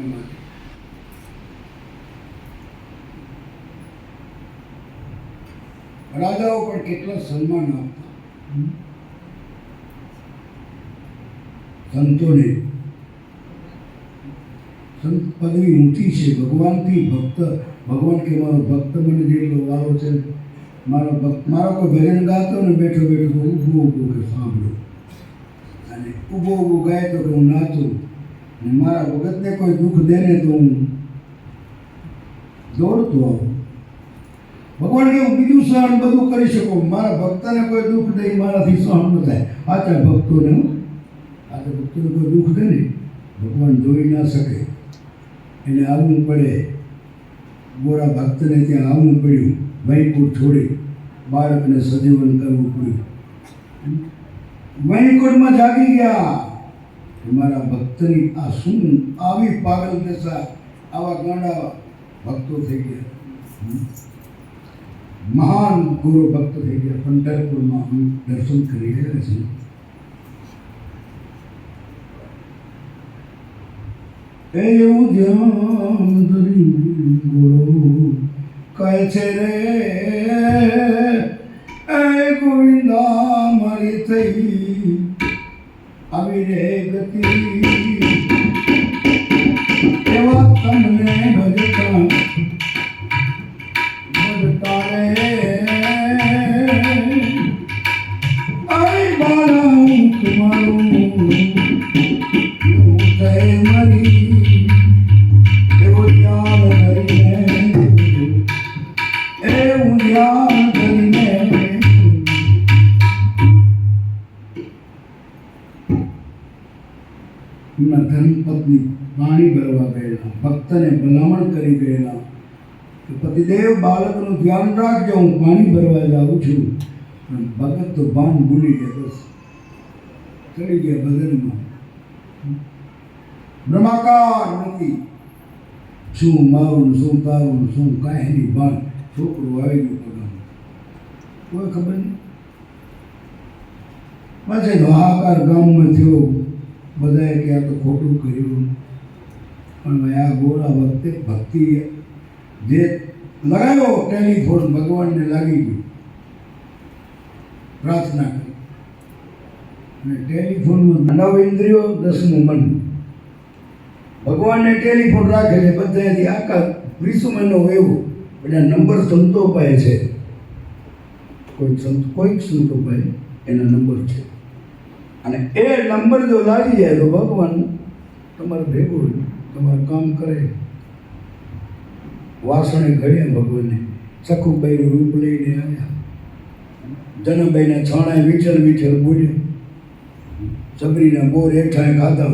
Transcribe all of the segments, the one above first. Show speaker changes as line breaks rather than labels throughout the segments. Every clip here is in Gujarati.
માટે. રાજાઓ પણ કેટલા સન્માન આપતા. સંતોને. સંત પદવી ઊંચી છે. ભગવાનથી ભક્ત ભગવાન કે મારો ભક્ત મને જેટલો વારો છે મારો ભક્ત મારો કોઈ ભજન ગાતો ને બેઠો બેઠો ઊભો ઊભું ઊભું કે સાંભળો. અને ઊભો ઊભો ગાય તો કે હું નાચું. અને મારા ભગતને કોઈ દુઃખ દે ને તો હું દોડતો આવું. ભગવાન કે હું બીજું સહન બધું કરી શકું. મારા ભક્તને કોઈ દુઃખ દે, મારાથી સહન ન થાય. આચા ભક્તોને આચા ભક્તોને કોઈ દુઃખ દે ને, ભગવાન જોઈ ના શકે. એને આવવું પડે. ગોરા ભક્તને ત્યાં આવવું પડ્યું. વૈકુંઠ છોડી. બાળકને સજીવન કરવું પડ્યું. વૈકુંઠમાં જાગી ગયા. મારા ભક્તની આ શું આવી પાગલ દશા, આવા ગાંડા ભક્તો થઈ ગયા. મહાન ગુરુ ભક્ત થઈ ગયા. પંઢરપુરમાં હું દર્શન કરી રહ્યા છીએ. એવું ધ્યાન ગુરુ કહે છે રે ભક્તને ભલામણ કરી ગયેલા. પતિદેવ બાળકનું ધ્યાન રાખજો, હું પાણી ભરવા જાઉં છું. પણ ભગત તો ભાન ભૂલી ગયા, બસ. ચડી ગયા ભજનમાં. બ્રહ્માકાર નથી. શું મારું, શું તારું, શું કાંઈ નહીં ભાન? છોકરું આવી ગયું પોતાનું કોઈ ખબર નહીં. પછી હાહાકાર ગામમાં થયો. બધાએ કે આ તો ખોટું કર્યું. પણ મેં આ ગોરા વખતે ભક્તિ જે લગાવ્યો ટેલિફોન ભગવાનને લાગી ગયું. પ્રાર્થના કરી. અને ટેલિફોનમાં નવ ઇન્દ્રિયો, દસમું મન. ભગવાનને ટેલિફોન રાખે છે, બધાથી આખા વિશ્વમાંનો એવો બધા નંબર સંતો પાસે છે. કોઈ સંત, કોઈક સંતો પાસે એના નંબર છે. અને એ નંબર જો લાગી જાય તો ભગવાન તમારે ભેગું તમારું કામ કરે. વાસણે ઘડ્યા ભગવાનને સખુબાઈનું રૂપ લઈને આવ્યા. જનભાઈના છાણાએ વિઠળ વિઠળ બોલ્યો સબરીના બોર હેઠાએ ખાધા.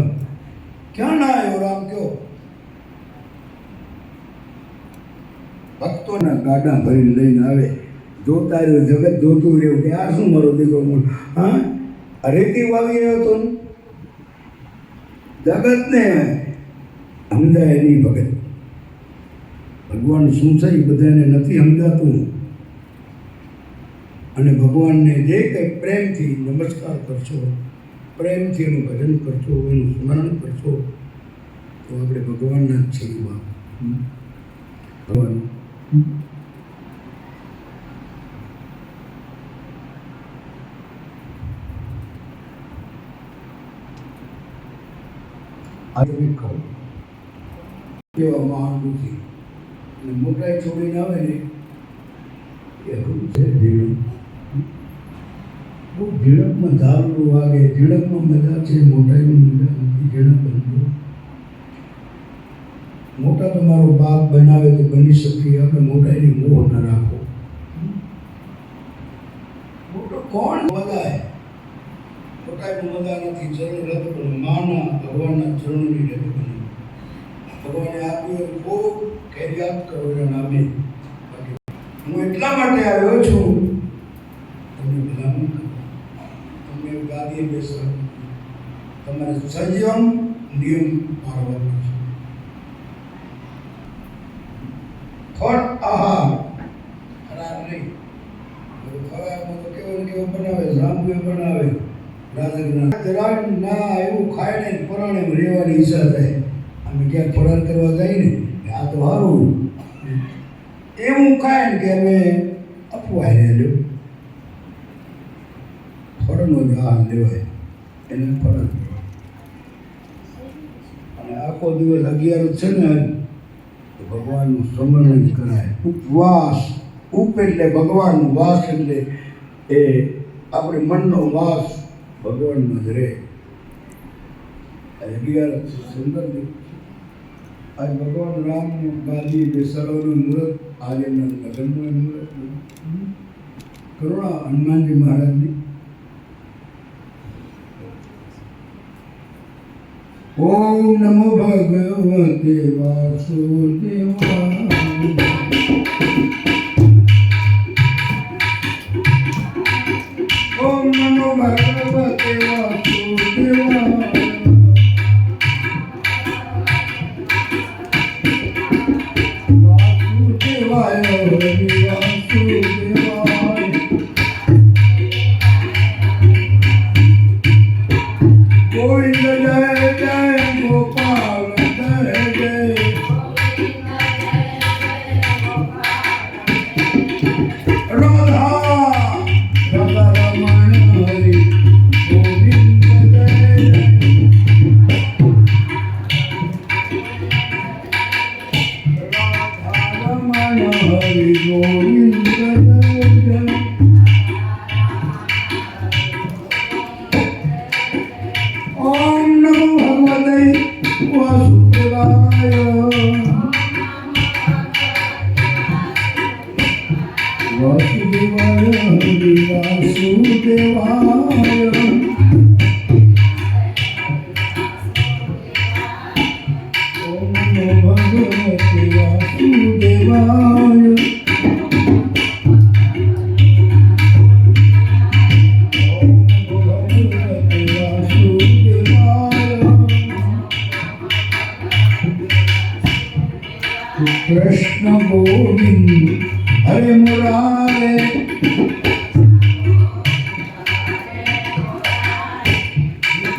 ક્યાં ના આવ્યો રામ કયો? ભક્તોના ગાડા ભરીને લઈને આવે. જોતા રહ્યો, જગત જોતું રહ્યું કે આ શું મારો દીકરો હા? રેતી વાવી રહ્યો ને? જગતને? સમજાય નહીં ભગત ભગવાન શું છે એ બધાને નથી સમજાતું. અને ભગવાનને જે કંઈ પ્રેમથી નમસ્કાર કરશો, પ્રેમથી એનું ભજન કરશો, એનું સ્મરણ કરશો, તો આપણે ભગવાનના જ છીએ ભગવાન. હમ. આજે કેવા મહાન બુદ્ધિ અને મોટાઈ છોડીને આવે ને, એ શું છે ઝીણક? બહુ ઝીણકમાં ધારું વાગે, ઝીણકમાં મજા છે, મોટાઈમાં મજા નથી, ઝીણક બનતો મોટા તમારો બાપ બનાવે તો બની શકીએ આપણે મોટાઈની મોહ ન રાખો. મોટો કોણ? બધાય મોટાઈમાં મજા નથી ચરણ રદ પણ માના, ભગવાનના ચરણની રદ ભગવાને આપ્યું ખૂબ ખેરિયાત કરો એના નામે હું એટલા માટે આવ્યો છું, તમને ભલામણ તમને ગાદીએ બેસવા તમારે સંયમ, નિયમ પાળવાનો છે. ખોટ આહાર. ખરાબ નહીં. ખરાબમાં તો કેવો ને કેવો બનાવે, જાંબુએ બનાવે. રાધા ના એવું ખાય ને પરાણે રહેવાની ઈચ્છા થાય. અમે ક્યાંક ફરાર કરવા જાય ને આ તો સારું એવું કાંઈ કે અમે અપવાય રહેલું ફળનો જ હાલ લેવાય, એને ફરજ અને આખો દિવસ અગિયાર છે ને ભગવાનનું સ્મરણ જ કરાય. ઉપવાસ, ઉપ એટલે ભગવાનનું વાસ એટલે એ આપણે મનનો વાસ ભગવાનમાં જ રહે. આ અગિયાર સુંદર. આજ ભગવાન રામનું ગાદી બેસાડવાનું મુહૂર્ત, આજે એમના લગ્નનું મુહૂર્ત કરુણા હનુમાનજી મહારાજની. ઓમ નમો ભગવતે વાસુદેવાય. વાસુદેવાય હરિ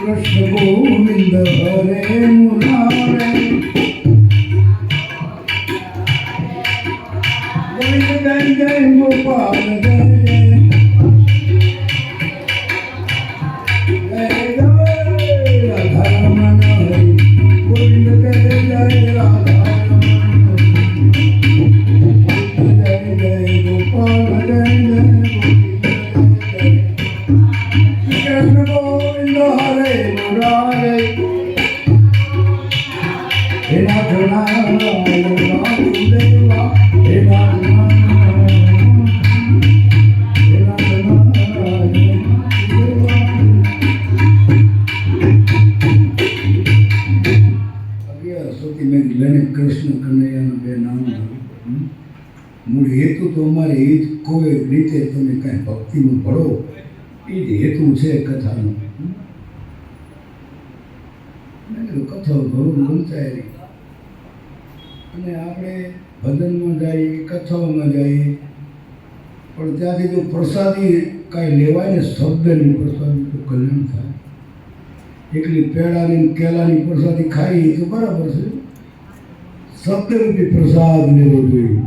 કૃષ્ણ ગોવિંદ હરે મુરારે ગોવિંદ જય ગોપાલ જય. છે કથાનો? કથો ઘણું વંચાયેલી અને આપણે ભજનમાં જઈએ, કથાઓમાં જઈએ, પણ ત્યાંથી જો પ્રસાદી કાંઈ લેવાય ને શબ્દની પ્રસાદી તો કલ્યાણ થાય. એકલી પેડાની કેલાની પ્રસાદી ખાઈ તો બરાબર છે. શબ્દરૂપી પ્રસાદ લેવો જોઈએ.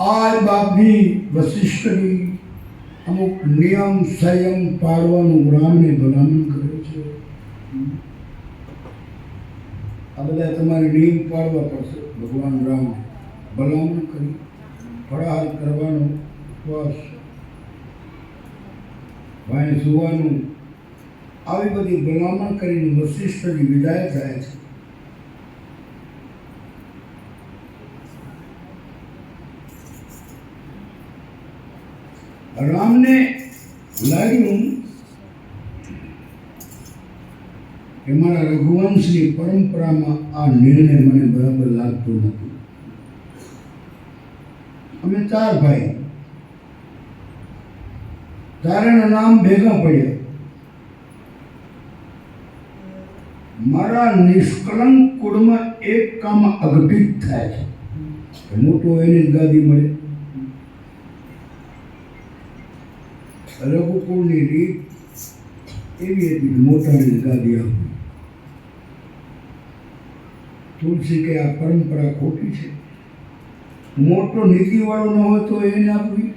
આ બાપની વશિષ્ઠની અમુક નિયમ, સંયમ પાળવાનું રામને ભલામણ કરે છે. આ બધા તમારે નિયમ પાળવા પડશે. ભગવાન રામ ભલામણ કરી, ફળાહાર કરવાનો ઉપવાસ. વાય સુવાનું. આવી બધી ભલામણ કરીને વશિષ્ઠની વિદાય થાય છે. રામને લાગ્યું કે મારા રઘુવંશની પરંપરામાં આ નિર્ણય મને બરાબર લાગતો નથી. અમે ચાર ભાઈ. ચારેના નામ ભેગા પડ્યા. મારા નિષ્કલંક કુળમાં એક કામ અઘટિત થાય છે. મોટો એની ગાદી મળે. રઘુકુળની રીત એવી હતી કે મોટાની ગાદી આપવી તુલસી કે આ પરંપરા ખોટી છે? મોટો નીતિવાળો ન હોય તો એને આપવી?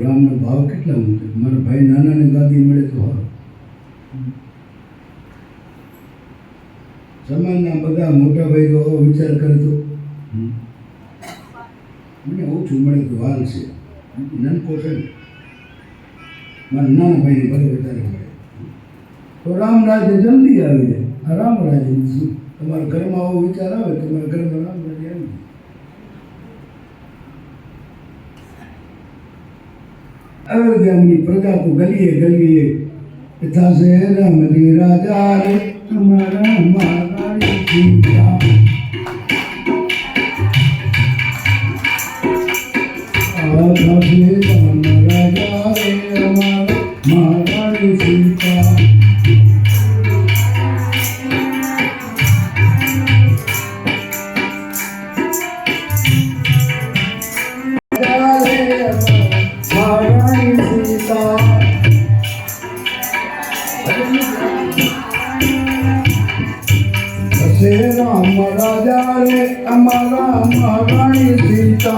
રામનો ભાવ કેટલા ઊંચો મારા ભાઈ નાનાને ગાદી મળે તો હારો. સમાજના બધા મોટા ભાઈ તો આવો વિચાર કરે તો મને ઓછું મળે તો હાલ છે. નનકો છે ને મારા નાના ભાઈને ભલે વધારે મળે તો રામ રાજ્ય જલ્દી આવી જાય. આ રામ રાજ્ય શું તમારા ઘરમાં આવો વિચાર આવે તમારા ઘરમાં રામ રાજ્ય આવી જાય. અયોધ્યાની પ્રજા તો ગલીએ ગલીએ થશે રમતી રાજા રે અમારા મારા આ થશે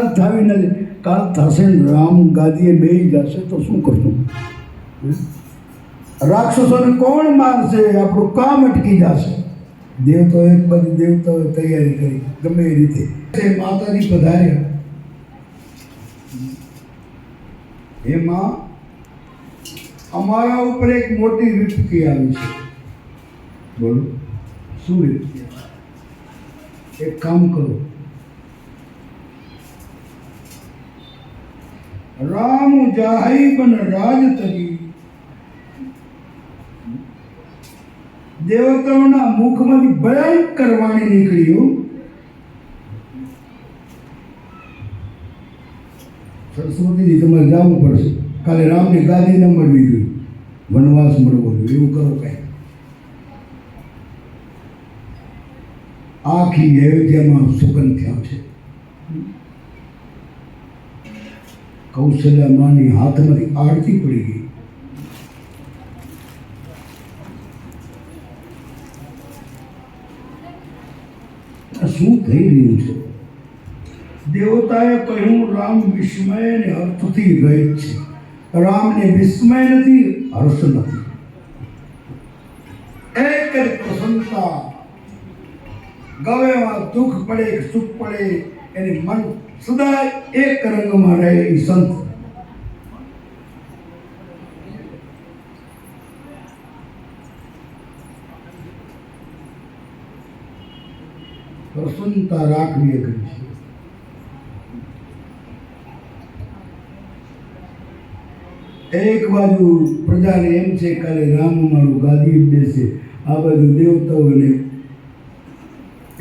કાલ થાવી નથી કાલ થશે ને રામ ગાદીએ બેસી જશે તો શું કરશું રાક્ષસોને કોણ મારશે આપણું કામ અટકી જશે દેવતાઓ એક બાજુ દેવતાઓએ તૈયારી કરી ગમે એ રીતે તે માતાજી પધાર્યા એમાં અમારા ઉપર એક મોટી વિપત્તિ આવી છે બોલો શું વિપત્તિ આવી? એક કામ કરો રામ જાહી બન રાજ તરી. દેવતાઓના મુખમાંથી ભયંકર વાણી નીકળ્યું. સરસ્વતીજી, તમારે જવું પડશે. કાલે રામની ગાદી ન મળવી જોઈએ. વનવાસ મળવો જોઈએ, એવું કરો કાંઈ. આખી અયોધ્યામાં સુગંધ થયા છે. કૌશલ્યા માની હાથમાંથી આરતી પડી ગઈ આ શું થઈ રહ્યું છે દેવતાએ કહ્યું રામ વિસ્મય ને અર્થથી રહિત છે રામને વિસ્મય નથી હર્ષ નથી એક જ પ્રસન્નતા ગવેમાં દુઃખ પડે કે સુખ પડે એની મન સદા એક રંગમાં રહેલી સંત. પ્રસન્નતા રાખવી કરી છે. એક બાજુ પ્રજાને એમ છે કાલે રામ મારું ગાદી બેસે, આ બાજુ દેવતાઓને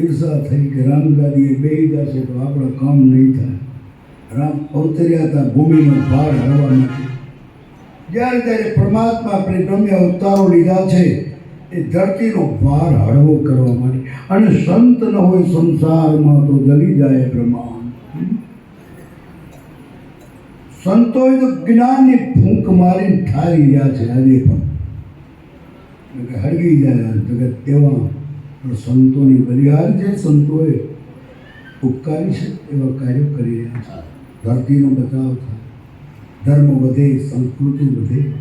ઈર્ષા થઈ કે રામદાદીએ બે જશે તો આપણા કામ નહીં થાય. રામ અવતર્યા હતા, ભૂમિનો ભાર હળવા નથી. જ્યારે ત્યારે પરમાત્મા આપણે બ્રહ્મ અવતારો લીધા છે, એ ધરતીનો ભાર હળવો કરવા માટે. અને સંત ન હોય સંસારમાં તો જલી જાય પ્રમાણ. સંતોએ તો જ્ઞાનની ફૂંક મારીને ઠારી રહ્યા છે આજે પણ. હળગી જાય જગત તેવા પણ સંતોની બલિહાર જે સંતોએ ઉપકારી છે એવા કાર્યો કરી રહ્યા છે. ધરતીનો બચાવ થાય. ધર્મ વધે, સંસ્કૃતિ વધે.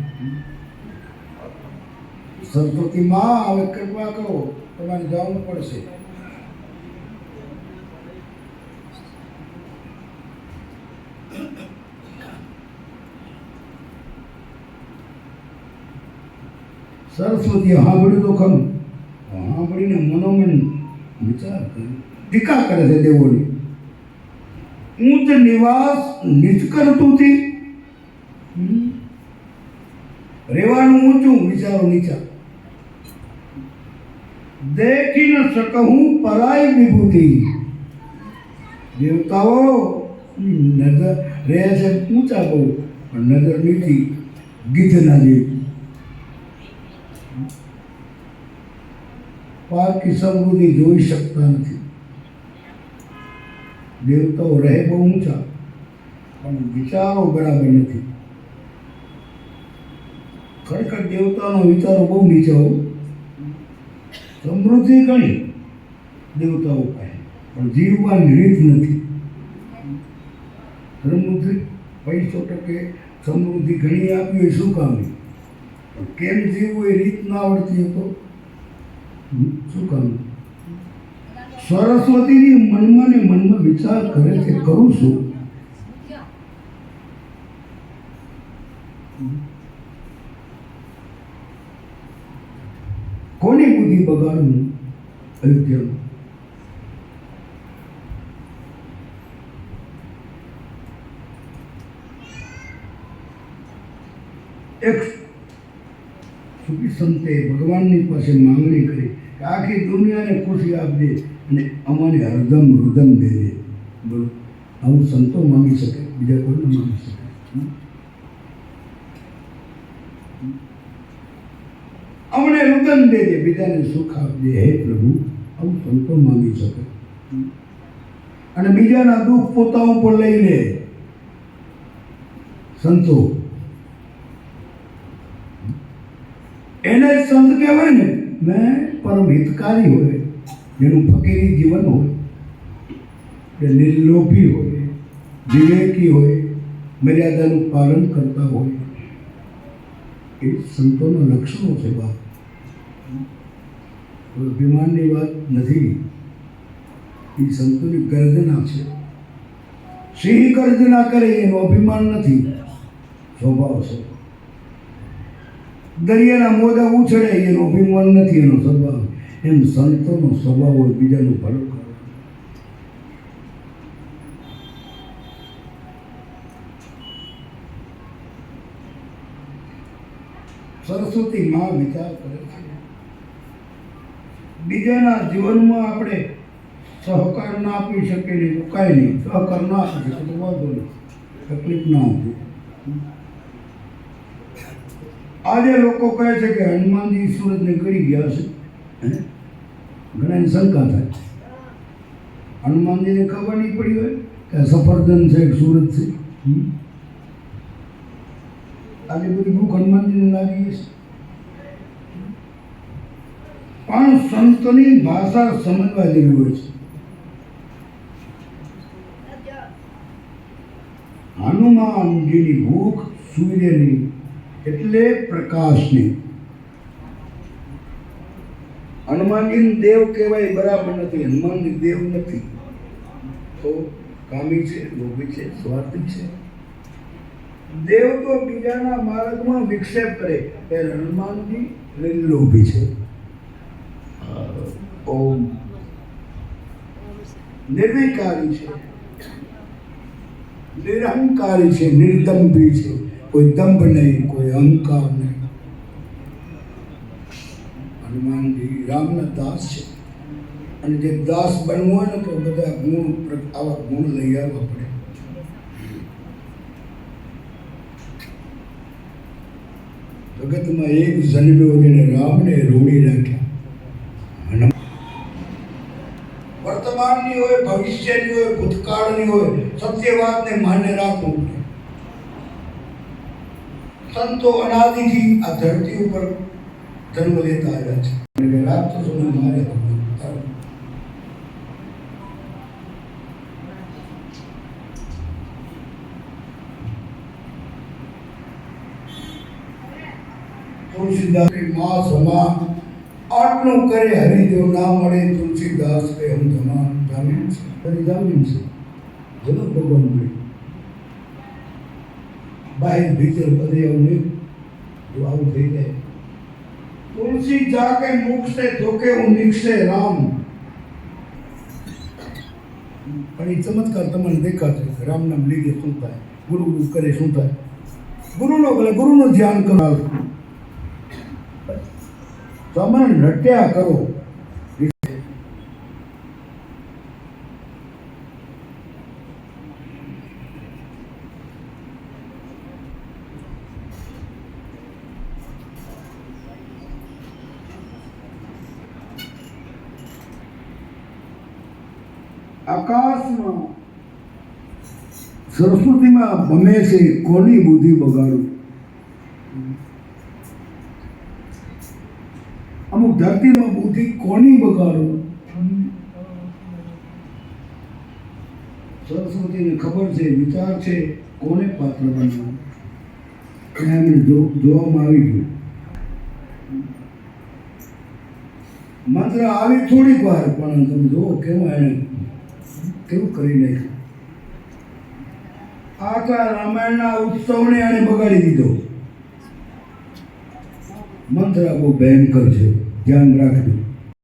સરસ્વતી માં હવે કૃપા કરો, તમારે જવું પડશે. સરસ્વતી સાંભળ્યું તો ખરું સાંભળીને મનોમન વિચાર કર્યો ટીકા કરે છે દેવોની ઊંચ નિવાસ નીચ કરતુંથી હમ. રહેવાનું ઊંચું વિચારો નીચા દેખી ન શકું પરાઈ વિભૂતિ દેવતાઓ નજર રહે છે ઊંચા બહુ પણ નજર નીચી ગીધના જેવી પારકી સમૃદ્ધિ જોઈ શકતા નથી. દેવતાઓ રહે બહુ ઊંચા પણ વિચારો બરાબર નથી. ખરેખર દેવતાનો વિચારો બહુ નીચા સમૃદ્ધિ ઘણી દેવતાઓ પાસે પણ જીવવાની રીત નથી. સમૃદ્ધિ પૈસો ટકે સમૃદ્ધિ ઘણી આપી હોય શું કામ? કેમ જીવવું એ રીત ના આવડતી હોય તો? હમ, શું કામ સરસ્વતીની મનમાં ને મનમાં વિચાર કરે છે, કરું છું. કોની બુદ્ધિ બગાડવું અયોધ્યામાં એક સુખી સંતે ભગવાનની પાસે માંગણી કરી કે આખી દુનિયાને ખુશી આપજે અને અમારી હરદમ હૃદમ દે દે બોલો. આવું સંતો માંગી શકે, બીજા કોઈ ન માંગી શકે? અમને રુદન દે દે બીજાને સુખ આપજે. હે પ્રભુ, આવું સંતો માંગી શકે. અને બીજાના દુઃખ પોતા ઉપર લઈ લે. સંતો એને સંત કહેવાય ને, મેં પરમ હિતકારી હોય, જેનું ફકીરી જીવન હોય, જે નિર્લોભી હોય, વિવેકી હોય, મર્યાદાનું પાલન કરતા હોય. એ સંતોના લક્ષણો છે બા અભિમાનની વાત નથી. એ સંતોની ગર્જના છે. સિંહ ગર્જના કરે એનું અભિમાન નથી. સ્વભાવ છે. દરિયાના મોજા ઉછળે એનો અભિમાન નથી એનો સ્વભાવ. એમ સંતોનો સ્વભાવ હોય બીજાનું ભલું સરસ્વતી માં વિચાર કરે છે. બીજાના જીવનમાં આપણે સહકાર ના આપી શકીએ નહીં તો કાંઈ નહીં. સહકાર ના આપી શકે તો વાંધો નહીં. તકલીફ ના આપી આજે લોકો કહે છે કે હનુમાનજી સુરત નીકળી ગયા છે? ઘણાની શંકા થાય. હનુમાનજીને ખબર નહીં પડી હોય કે સફરજન છે સુરત છે. આજે બધી ભૂખ હનુમાનજીને લાગી છે પણ સંતની ભાષા સમજવા જેવી હોય છે. હનુમાનજીની ભૂખ સૂર્યની એટલે પ્રકાશની. હનુમાનજી દેવ કહેવાય બરાબર નથી હનુમાનજી દેવ નથી. તો કામી છે લોભી છે સ્વાર્થી છે. દેવ તો બીજાના માર્ગમાં વિક્ષેપ કરે એ હનુમાનજી લોભી છે. ઓમ. નિર્વિકારી છે. નિરહંકારી છે નિર્દંભી છે. કોઈ દંભ નહીં કોઈ અહંકાર નહીં હનુમાનજી રામના દાસ છે અને જે દાસ બનવું હોય ને તો બધા ગુણ પ્ર- આવા ગુણ લઈ આવવા પડે. જગતમાં એક જન્મ્યો જેને રામને રોડી રાખ્યા. હનુ- વર્તમાનની હોય, ભવિષ્યની હોય, ભૂતકાળની હોય સત્ય વાતને માન્ય રાખવું પડે સંતો અનાદિથી આ ધરતી ઉપર જન્મ લેતા આવ્યા છે અને કે રાક્ષસોને મારે ભગવાન. તો તુલસીદાસ મા સમા આટલું કરે હરિદેવ ના મળે તુલસીદાસ કે હમ તમામ જામીન છે તારી જામીન છે જનો ભગવાન મળે બાય ભીતર બધે નહીં. જો આવું થઈ જાય. તુલસી જાકે મુખ से ધોકે હું નીકશે રામ. પણ એ ચમત્કાર તમને દેખાતો રામ નામ લીધે શું થાય? ગુરુ ગુરુ કરે શું થાય? ગુરુનો ભલે ગુરુનું ધ્યાન કરો તમે નટ્યા કરો. સરસ્વતીમાં બમે છે, કોની બુદ્ધિ બગાડું? અમુક ધરતીમાં બુદ્ધિ કોની બગાડું? સરસ્વતીને ખબર છે, વિચાર છે, કોને પાત્ર બનવું? ત્યાં એમને જોવામાં આવી ગયું માત્ર આવી થોડીક વાર, પણ તમે જુઓ કેવું એણે કેવું કરી નાખ્યું? આખા રામાયણના ઉત્સવને આને બગાડી દીધો. મંત્ર બહુ ભયંકર છે. ધ્યાન રાખજો.